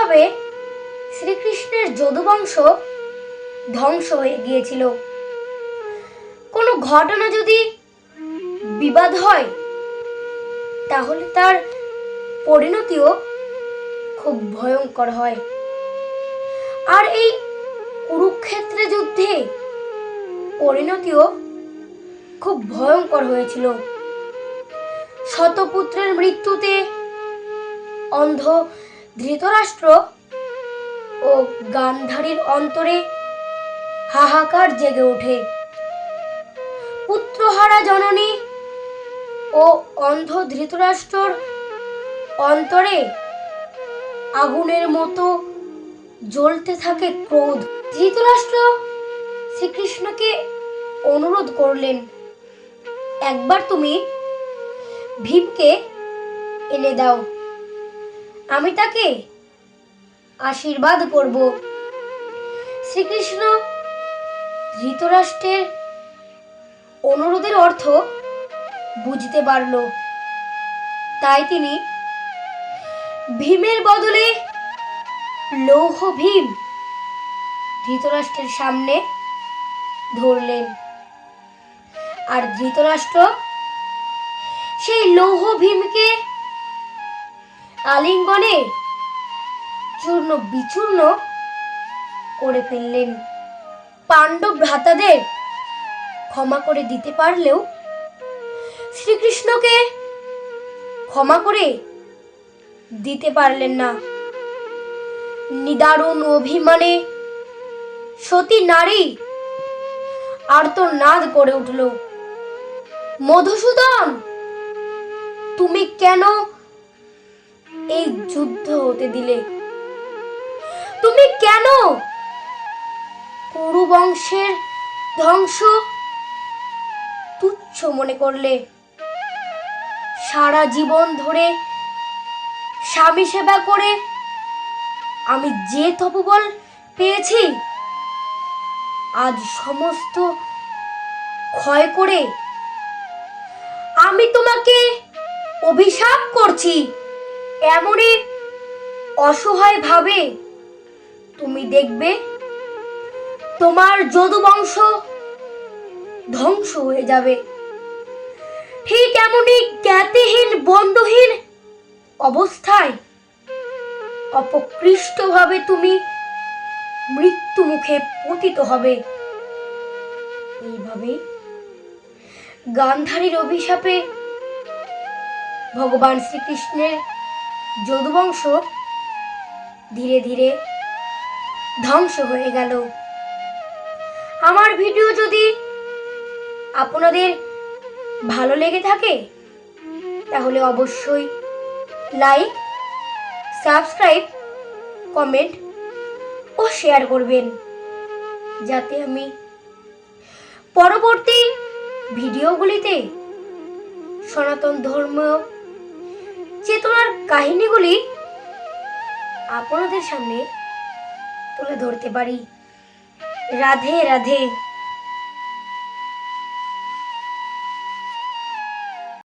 এমনভাবে শ্রীকৃষ্ণের যদুবংশ ধ্বংস হয়ে গিয়েছিল? কোনো ঘটনা যদি বিবাদ হয়, তাহলে তার পরিণতিও খুব ভয়ঙ্কর হয়। আর এই কুরুক্ষেত্রে যুদ্ধে পরিণতিও খুব ভয়ঙ্কর হয়েছিল। শতপুত্রের মৃত্যুতে অন্ধ ধৃতরাষ্ট্র ও গান্ধারীর অন্তরে হাহাকার জেগে ওঠে। পুত্রহারা জননী ও অন্ধ ধৃতরাষ্ট্রর অন্তরে আগুনের মতো জ্বলতে থাকে ক্রোধ। ধৃতরাষ্ট্র শ্রীকৃষ্ণকে অনুরোধ করলেন, একবার তুমি ভীমকে এনে দাও। আমি তাকে আশীর্বাদ করব। শ্রীকৃষ্ণ ধৃতরাষ্ট্রের অনুরোধের অর্থ বুঝতে পারল। তাই তিনি ভীমের বদলে লৌহ ভীম ধৃতরাষ্ট্রের সামনে ধরলেন। আর ধৃতরাষ্ট্র সেই লৌহ ভীমকে আলিঙ্গনে চূর্ণ বিচূর্ণ করে ফেললেন। পাণ্ডব ভ্রাতাদের ক্ষমা করে দিতে পারলেও শ্রীকৃষ্ণকে ক্ষমা করে দিতে পারলেন না। নিদারুণ অভিমানে সতী নারী আর্তনাদ করে উঠল, মধুসূদন, তুমি কেন এই যুদ্ধ হতে দিলে। তুমি কেন? কুরু বংশের ধ্বংস তুচ্ছ মনে করলে। সারা জীবন ধরে স্বামী সেবা করে আমি যে তপবল পেয়েছি, আজ সমস্ত ক্ষয় করে আমি তোমাকে অভিশাপ করছি। এমনই অসহায় ভাবে তুমি দেখবে তোমার যদুবংশ ধ্বংস হয়ে যাবে। ঠিক এমনই জ্ঞাতিহীন, বন্ধুহীন অবস্থায় অপকৃষ্টভাবে তুমি মৃত্যু মুখে পতিত হবে। এইভাবে গান্ধারীর অভিশাপে ভগবান শ্রীকৃষ্ণের যদুবংশ ধীরে ধীরে ধ্বংস হয়ে গেল। আমার ভিডিও যদি আপনাদের ভালো লেগে থাকে, তাহলে অবশ্যই লাইক, সাবস্ক্রাইব, কমেন্ট ও শেয়ার করবেন, যাতে আমি পরবর্তী ভিডিওগুলিতে সনাতন ধর্ম চেতনার কাহিনীগুলি আপনাদের সামনে তুলে ধরতে পারি। রাধে রাধে।